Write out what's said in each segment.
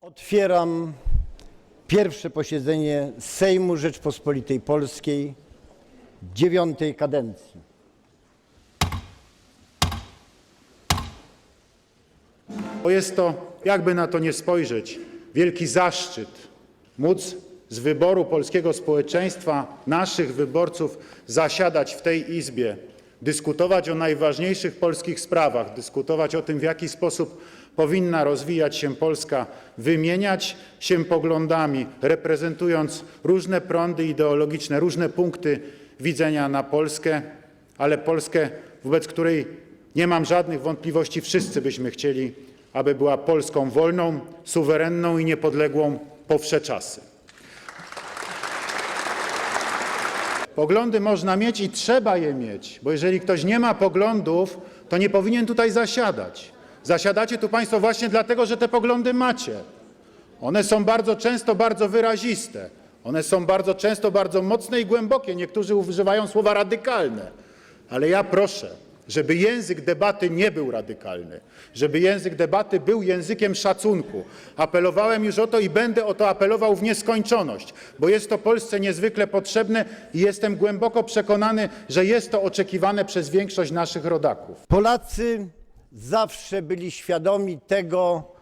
Otwieram pierwsze posiedzenie Sejmu Rzeczpospolitej Polskiej dziewiątej kadencji. Bo jest to, jakby na to nie spojrzeć, wielki zaszczyt móc z wyboru polskiego społeczeństwa, naszych wyborców, zasiadać w tej Izbie, dyskutować o najważniejszych polskich sprawach, dyskutować o tym, w jaki sposób powinna rozwijać się Polska, wymieniać się poglądami, reprezentując różne prądy ideologiczne, różne punkty widzenia na Polskę, ale Polskę, wobec której nie mam żadnych wątpliwości, wszyscy byśmy chcieli, aby była Polską wolną, suwerenną i niepodległą po wsze czasy. Poglądy można mieć i trzeba je mieć, bo jeżeli ktoś nie ma poglądów, to nie powinien tutaj zasiadać. Zasiadacie tu Państwo właśnie dlatego, że te poglądy macie. One są bardzo często bardzo wyraziste. One są bardzo często bardzo mocne i głębokie. Niektórzy używają słowa radykalne. Ale ja proszę, żeby język debaty nie był radykalny, żeby język debaty był językiem szacunku. Apelowałem już o to i będę o to apelował w nieskończoność, bo jest to Polsce niezwykle potrzebne i jestem głęboko przekonany, że jest to oczekiwane przez większość naszych rodaków. Polacy zawsze byli świadomi tego,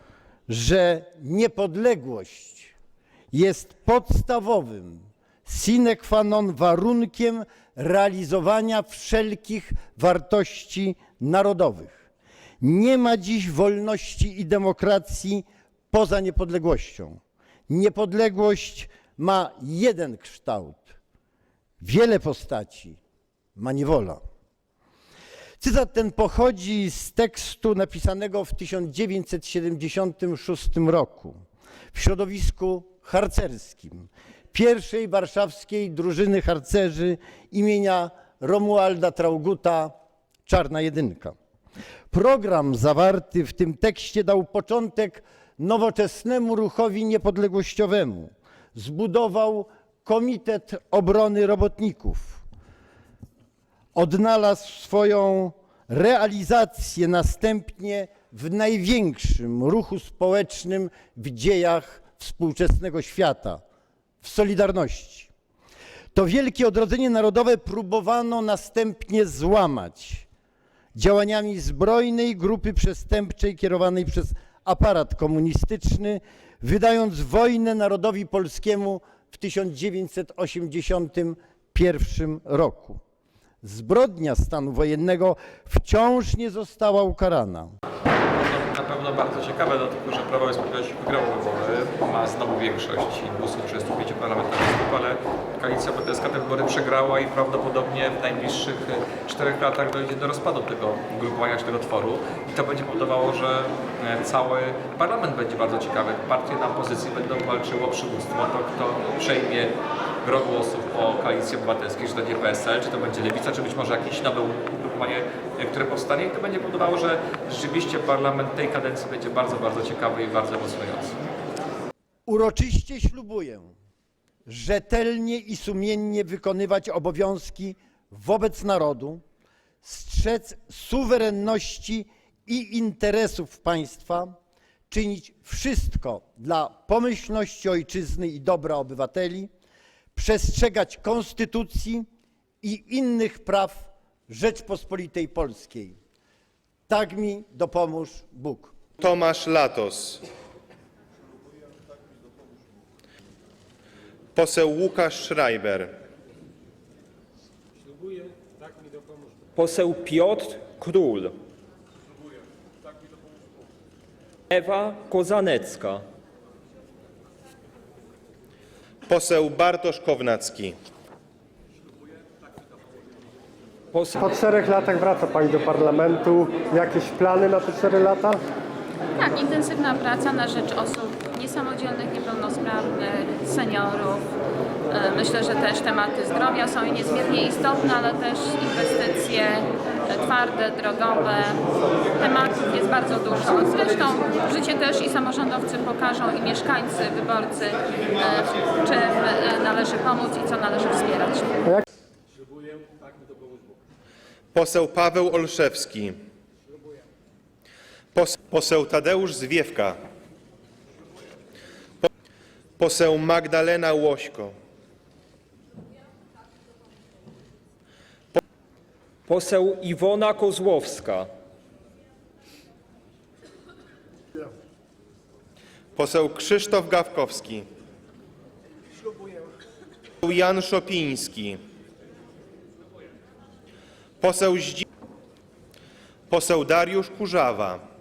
że niepodległość jest podstawowym sine qua non warunkiem realizowania wszelkich wartości narodowych. Nie ma dziś wolności i demokracji poza niepodległością. Niepodległość ma jeden kształt, wiele postaci, ma niewola. Cytat ten pochodzi z tekstu napisanego w 1976 roku w środowisku harcerskim pierwszej warszawskiej drużyny harcerzy imienia Romualda Trauguta Czarna Jedynka. Program zawarty w tym tekście dał początek nowoczesnemu ruchowi niepodległościowemu. Zbudował Komitet Obrony Robotników odnalazł swoją realizację następnie w największym ruchu społecznym w dziejach współczesnego świata w Solidarności. To wielkie odrodzenie narodowe próbowano następnie złamać działaniami zbrojnej grupy przestępczej kierowanej przez aparat komunistyczny, wydając wojnę narodowi polskiemu w 1981 roku zbrodnia stanu wojennego wciąż nie została ukarana. Pewno bardzo ciekawe, dlatego że Prawo i Sprawiedliwość wygrało wybory, ma znowu większość 235 parlamentarzystów, ale Koalicja Obywatelska te wybory przegrała i prawdopodobnie w najbliższych e, czterech latach dojdzie do rozpadu tego ugrupowania czy tego tworu i to będzie powodowało, że e, cały parlament będzie bardzo ciekawy. Partie na opozycji będą walczyły o przywództwo, to kto przejmie gro głosów po Koalicji Obywatelskiej, czy to będzie PSL, czy to będzie Lewica, czy być może jakieś nowe ugrupowanie, e, które powstanie i to będzie powodowało, że rzeczywiście parlament tej kadencji będzie bardzo, bardzo ciekawy i bardzo emocjonujący. Uroczyście ślubuję rzetelnie i sumiennie wykonywać obowiązki wobec narodu, strzec suwerenności i interesów państwa, czynić wszystko dla pomyślności ojczyzny i dobra obywateli, przestrzegać konstytucji i innych praw Rzeczpospolitej Polskiej. Tak mi dopomóż Bóg. Tomasz Latos. Poseł Łukasz Schreiber. Poseł Piotr Król. Ewa Kozanecka. Poseł Bartosz Kownacki. Poseł Po czterech latach wraca Pani do parlamentu. Jakieś plany na te cztery lata? Tak, intensywna praca na rzecz osób niesamodzielnych, niepełnosprawnych, seniorów. E, Myślę, że też tematy zdrowia są niezmiernie istotne, ale też inwestycje e, twarde, drogowe. Tematów jest bardzo dużo. Zresztą życie też i samorządowcy pokażą i mieszkańcy, wyborcy, e, czym należy pomóc i co należy wspierać. Poseł Paweł Olszewski. Pos- Poseł Tadeusz Zwiewka. Poseł Magdalena Łośko. Poseł Iwona Kozłowska. Poseł Krzysztof Gawkowski. Jan Szopiński. Poseł Zdzi... Poseł Dariusz Kurzawa.